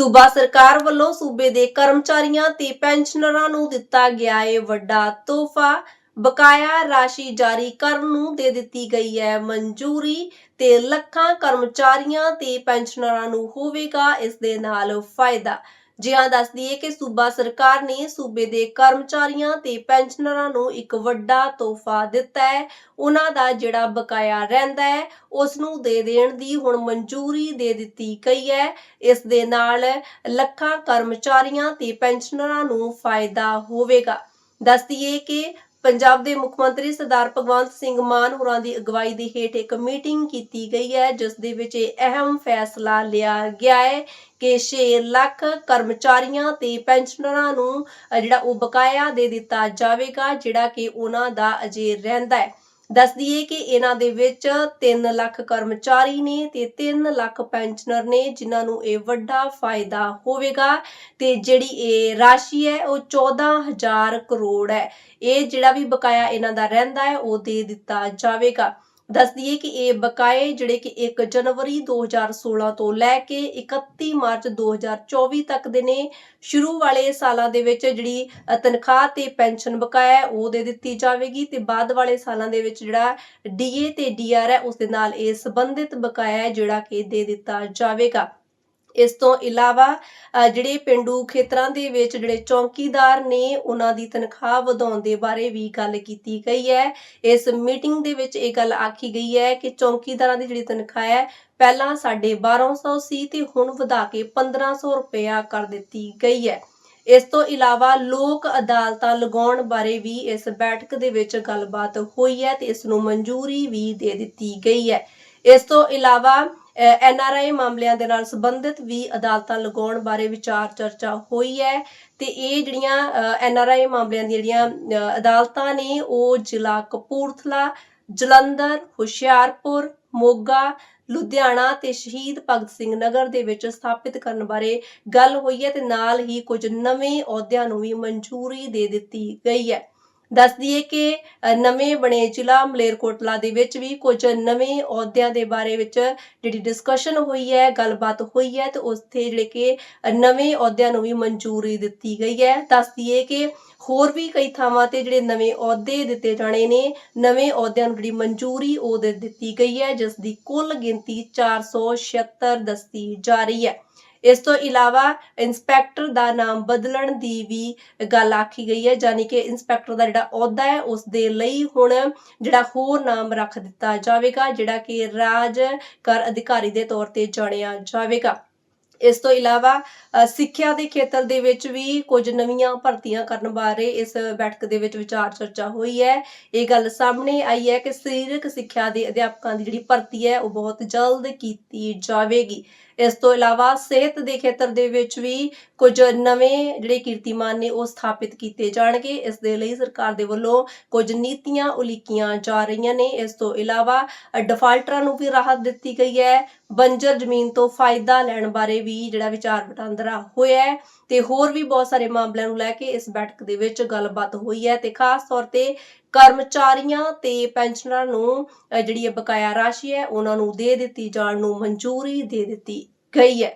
ਸੂਬਾ ਸਰਕਾਰ ਵੱਲੋਂ ਸੂਬੇ ਦੇ ਕਰਮਚਾਰੀਆਂ ਤੇ ਪੈਨਸ਼ਨਰਾਂ ਨੂੰ ਦਿੱਤਾ ਗਿਆ ਹੈ ਵੱਡਾ ਤੋਹਫਾ। ਬਕਾਇਆ ਰਾਸ਼ੀ ਜਾਰੀ ਕਰਨ ਨੂੰ ਦੇ ਦਿੱਤੀ ਗਈ ਹੈ ਮਨਜ਼ੂਰੀ ਤੇ ਲੱਖਾਂ ਕਰਮਚਾਰੀਆਂ ਤੇ ਪੈਨਸ਼ਨਰਾਂ ਨੂੰ ਹੋਵੇਗਾ ਇਸ ਦੇ ਨਾਲ ਫਾਇਦਾ। ਜੀ ਦੱਸ ਦਈਏ ਕਿ ਸੂਬਾ ਸਰਕਾਰ ਨੇ ਸੂਬੇ ਦੇ ਕਰਮਚਾਰੀਆਂ ਤੇ ਪੈਨਸ਼ਨਰਾਂ ਨੂੰ ਇੱਕ ਵੱਡਾ ਤੋਹਫਾ ਦਿੱਤਾ ਹੈ। ਉਹਨਾਂ ਦਾ ਜਿਹੜਾ ਬਕਾਇਆ ਰਹਿੰਦਾ ਹੈ ਉਸ ਨੂੰ ਦੇ ਦੇਣ ਦੀ ਹੁਣ ਮਨਜ਼ੂਰੀ ਦੇ ਦਿੱਤੀ ਗਈ ਹੈ। ਇਸ ਦੇ ਨਾਲ ਲੱਖਾਂ ਕਰਮਚਾਰੀਆਂ ਤੇ ਪੈਨਸ਼ਨਰਾਂ ਨੂੰ ਫਾਇਦਾ ਹੋਵੇਗਾ। ਦੱਸ ਕਿ ਪੰਜਾਬ ਦੇ ਮੁੱਖ ਮੰਤਰੀ ਸਰਦਾਰ ਭਗਵੰਤ ਸਿੰਘ ਮਾਨ ਹੋਰਾਂ ਦੀ ਅਗਵਾਈ ਦੇ ਹੇਠ ਇੱਕ ਮੀਟਿੰਗ ਕੀਤੀ ਗਈ ਹੈ, ਜਿਸ ਦੇ ਵਿੱਚ ਇਹ ਅਹਿਮ ਫੈਸਲਾ ਲਿਆ ਗਿਆ ਹੈ ਕਿ 6 ਲੱਖ ਕਰਮਚਾਰੀਆਂ ਤੇ ਪੈਨਸ਼ਨਰਾਂ ਨੂੰ ਜਿਹੜਾ ਉਹ ਬਕਾਇਆ ਦੇ ਦਿੱਤਾ ਜਾਵੇਗਾ, ਜਿਹੜਾ ਕਿ ਉਹਨਾਂ ਦਾ ਅਜੇ ਰਹਿੰਦਾ ਹੈ। ਦੱਸ ਦਈਏ ਕਿ ਇਹਨਾਂ ਦੇ ਵਿੱਚ 3 ਲੱਖ ਕਰਮਚਾਰੀ ਨੇ ਤੇ 3 ਲੱਖ ਪੈਨਸ਼ਨਰ ਨੇ, ਜਿਨ੍ਹਾਂ ਨੂੰ ਇਹ ਵੱਡਾ ਫਾਇਦਾ ਹੋਵੇਗਾ। ਤੇ ਜਿਹੜੀ ਇਹ ਰਾਸ਼ੀ ਹੈ, ਉਹ 14000 ਕਰੋੜ ਹੈ। ਇਹ ਜਿਹੜਾ ਵੀ ਬਕਾਇਆ ਇਹਨਾਂ ਦਾ ਰਹਿੰਦਾ ਹੈ, ਉਹ ਦੇ ਦਿੱਤਾ ਜਾਵੇਗਾ। ਦੱਸ ਦਈਏ ਕਿ ਇਹ ਬਕਾਏ ਜਿਹੜੇ ਕਿ 1 ਜਨਵਰੀ 2016 ਤੋਂ ਲੈ ਕੇ 31 ਮਾਰਚ 2024 ਤੱਕ ਦੇ ਨੇ, ਸ਼ੁਰੂ ਵਾਲੇ ਸਾਲਾਂ ਦੇ ਵਿੱਚ ਜਿਹੜੀ ਤਨਖਾਹ ਤੇ ਪੈਨਸ਼ਨ ਬਕਾਇਆ ਉਹ ਦੇ ਦਿੱਤੀ ਜਾਵੇਗੀ ਤੇ ਬਾਅਦ ਵਾਲੇ ਸਾਲਾਂ ਦੇ ਵਿੱਚ ਜਿਹੜਾ ਡੀਏ ਤੇ ਡੀਆਰ ਹੈ, ਉਸ ਦੇ ਨਾਲ ਇਹ ਸੰਬੰਧਿਤ ਬਕਾਇਆ ਜਿਹੜਾ ਕਿ ਦੇ ਦਿੱਤਾ ਜਾਵੇਗਾ। ਇਸ ਤੋਂ ਇਲਾਵਾ ਜਿਹੜੇ ਪਿੰਡੂ ਖੇਤਰਾਂ ਦੇ ਵਿੱਚ ਜਿਹੜੇ ਚੌਕੀਦਾਰ ਨੇ, ਉਹਨਾਂ ਦੀ ਤਨਖਾਹ ਵਧਾਉਣ ਦੇ ਬਾਰੇ ਵੀ ਗੱਲ ਕੀਤੀ ਗਈ ਹੈ। ਇਸ ਮੀਟਿੰਗ ਦੇ ਵਿੱਚ ਇਹ ਗੱਲ ਆਖੀ ਗਈ ਹੈ ਕਿ ਚੌਕੀਦਾਰਾਂ ਦੀ ਜਿਹੜੀ ਤਨਖਾਹ ਹੈ, ਪਹਿਲਾਂ 1250 ਸੀ ਤੇ ਹੁਣ ਵਧਾ ਕੇ 1500 ਰੁਪਇਆ ਕਰ ਦਿੱਤੀ ਗਈ ਹੈ। ਇਸ ਤੋਂ ਇਲਾਵਾ ਲੋਕ ਅਦਾਲਤਾਂ ਲਗਾਉਣ ਬਾਰੇ ਵੀ ਇਸ ਬੈਠਕ ਦੇ ਵਿੱਚ ਗੱਲਬਾਤ ਹੋਈ ਹੈ ਤੇ ਇਸ ਨੂੰ ਮਨਜ਼ੂਰੀ ਵੀ ਦੇ ਦਿੱਤੀ ਗਈ ਹੈ। ਇਸ ਤੋਂ ਇਲਾਵਾ ਐਨਆਰਆਈ ਮਾਮਲਿਆਂ ਦੇ ਨਾਲ ਸੰਬੰਧਿਤ ਵੀ ਅਦਾਲਤਾਂ ਲਗਾਉਣ ਬਾਰੇ ਵਿਚਾਰ ਚਰਚਾ ਹੋਈ ਹੈ ਤੇ ਇਹ ਜਿਹੜੀਆਂ ਐਨਆਰਆਈ ਮਾਮਲਿਆਂ ਦੀਆਂ ਜਿਹੜੀਆਂ ਅਦਾਲਤਾਂ ਨੇ, ਉਹ ਜ਼ਿਲ੍ਹਾ ਕਪੂਰਥਲਾ, ਜਲੰਧਰ, ਹੁਸ਼ਿਆਰਪੁਰ, ਮੋਗਾ, ਲੁਧਿਆਣਾ ਤੇ ਸ਼ਹੀਦ ਭਗਤ ਸਿੰਘ ਨਗਰ ਦੇ ਵਿੱਚ ਸਥਾਪਿਤ ਕਰਨ ਬਾਰੇ ਗੱਲ ਹੋਈ ਹੈ ਤੇ ਨਾਲ ਹੀ ਕੁਝ ਨਵੇਂ ਅਹੁਦਿਆਂ ਨੂੰ ਵੀ ਮਨਜ਼ੂਰੀ ਦੇ ਦਿੱਤੀ ਗਈ ਹੈ। ਦੱਸ ਦਈਏ ਕਿ ਨਵੇਂ ਬਣੇ ਜ਼ਿਲ੍ਹਾ ਮਲੇਰਕੋਟਲਾ ਦੇ ਵਿੱਚ ਵੀ ਕੁਝ ਨਵੇਂ ਅਹੁਦਿਆਂ ਦੇ ਬਾਰੇ ਵਿੱਚ ਜਿਹੜੀ ਡਿਸਕਸ਼ਨ ਹੋਈ ਹੈ, ਗੱਲਬਾਤ ਹੋਈ ਹੈ, ਤੇ ਉੱਥੇ ਜਿਹੜੇ ਕਿ ਨਵੇਂ ਅਹੁਦਿਆਂ ਨੂੰ ਵੀ ਮਨਜ਼ੂਰੀ ਦਿੱਤੀ ਗਈ ਹੈ। ਦੱਸ ਦਈਏ ਕਿ ਹੋਰ ਵੀ ਕਈ ਥਾਵਾਂ ਤੇ ਜਿਹੜੇ ਨਵੇਂ ਅਹੁਦੇ ਦਿੱਤੇ ਜਾਣੇ ਨੇ, ਨਵੇਂ ਅਹੁਦਿਆਂ ਨੂੰ ਜਿਹੜੀ ਮਨਜ਼ੂਰੀ ਉਹ ਦੇ ਦਿੱਤੀ ਗਈ ਹੈ, ਜਿਸ ਦੀ ਕੁੱਲ ਗਿਣਤੀ 476 ਦੱਸੀ ਜਾ ਰਹੀ ਹੈ। ਇਸ ਤੋਂ ਇਲਾਵਾ ਇੰਸਪੈਕਟਰ ਦਾ ਨਾਮ ਬਦਲਣ ਦੀ ਵੀ ਗੱਲ ਆਖੀ ਗਈ ਹੈ ਯਾਨੀ ਕਿ ਇੰਸਪੈਕਟਰ ਦਾ ਜਿਹੜਾ ਅਹੁਦਾ ਹੈ, ਉਸ ਦੇ ਲਈ ਹੁਣ ਜਿਹੜਾ ਹੋਰ ਨਾਮ ਰੱਖ ਦਿੱਤਾ ਜਾਵੇਗਾ, ਜਿਹੜਾ ਕਿ ਰਾਜ ਕਰ ਅਧਿਕਾਰੀ ਦੇ ਤੌਰ ਤੇ ਜਾਣਿਆ ਜਾਵੇਗਾ। ਇਸ ਤੋਂ ਇਲਾਵਾ ਸਿੱਖਿਆ ਦੇ ਖੇਤਰ ਦੇ ਵਿੱਚ ਵੀ ਕੁਝ ਨਵੀਆਂ ਭਰਤੀਆਂ ਕਰਨ ਬਾਰੇ ਇਸ ਬੈਠਕ ਦੇ ਵਿੱਚ ਵਿਚਾਰ ਚਰਚਾ ਹੋਈ ਹੈ। ਇਹ ਗੱਲ ਸਾਹਮਣੇ ਆਈ ਹੈ ਕਿ ਸਰੀਰਕ ਸਿੱਖਿਆ ਦੇ ਅਧਿਆਪਕਾਂ ਦੀ ਜਿਹੜੀ ਭਰਤੀ ਹੈ, ਉਹ ਬਹੁਤ ਜਲਦ ਕੀਤੀ ਜਾਵੇਗੀ। ਇਸ ਤੋਂ ਇਲਾਵਾ, ਸਿਹਤ ਦੇ ਖੇਤਰ ਦੇ ਵਿੱਚ ਵੀ ਕੁਝ ਨਵੇਂ ਜਿਹੜੇ ਕੀਰਤੀਮਾਨ ਨੇ, ਉਹ ਸਥਾਪਿਤ ਕੀਤੇ ਜਾਣਗੇ। ਇਸ ਦੇ ਲਈ ਸਰਕਾਰ ਦੇ ਵੱਲੋਂ ਕੁਝ ਨੀਤੀਆਂ ਉਲੀਕੀਆਂ ਜਾ ਰਹੀਆਂ ਨੇ। ਇਸ ਤੋਂ ਇਲਾਵਾ, ਡਿਫਾਲਟਰਾਂ ਨੂੰ ਵੀ ਰਾਹਤ ਦਿੱਤੀ ਗਈ ਹੈ। ਬੰਜਰ ਜ਼ਮੀਨ ਤੋਂ ਫਾਇਦਾ ਲੈਣ ਬਾਰੇ ਵੀ ਵੀ ਜਿਹੜਾ ਵਿਚਾਰ ਵਟਾਂਦਰਾ ਹੋਇਆ ਹੈ ਤੇ ਹੋਰ ਵੀ ਬਹੁਤ ਸਾਰੇ ਮਾਮਲਿਆਂ ਨੂੰ ਲੈ ਕੇ ਇਸ ਬੈਠਕ ਦੇ ਵਿੱਚ ਗੱਲਬਾਤ ਹੋਈ ਹੈ ਤੇ ਖਾਸ ਤੌਰ ਤੇ ਕਰਮਚਾਰੀਆਂ ਤੇ ਪੈਨਸ਼ਨਰਾਂ ਨੂੰ ਜਿਹੜੀ ਇਹ ਬਕਾਇਆ ਰਾਸ਼ੀ ਹੈ, ਉਹਨਾਂ ਨੂੰ ਦੇ ਦਿੱਤੀ ਜਾਣ ਨੂੰ ਮਨਜ਼ੂਰੀ ਦੇ ਦਿੱਤੀ ਗਈ ਹੈ।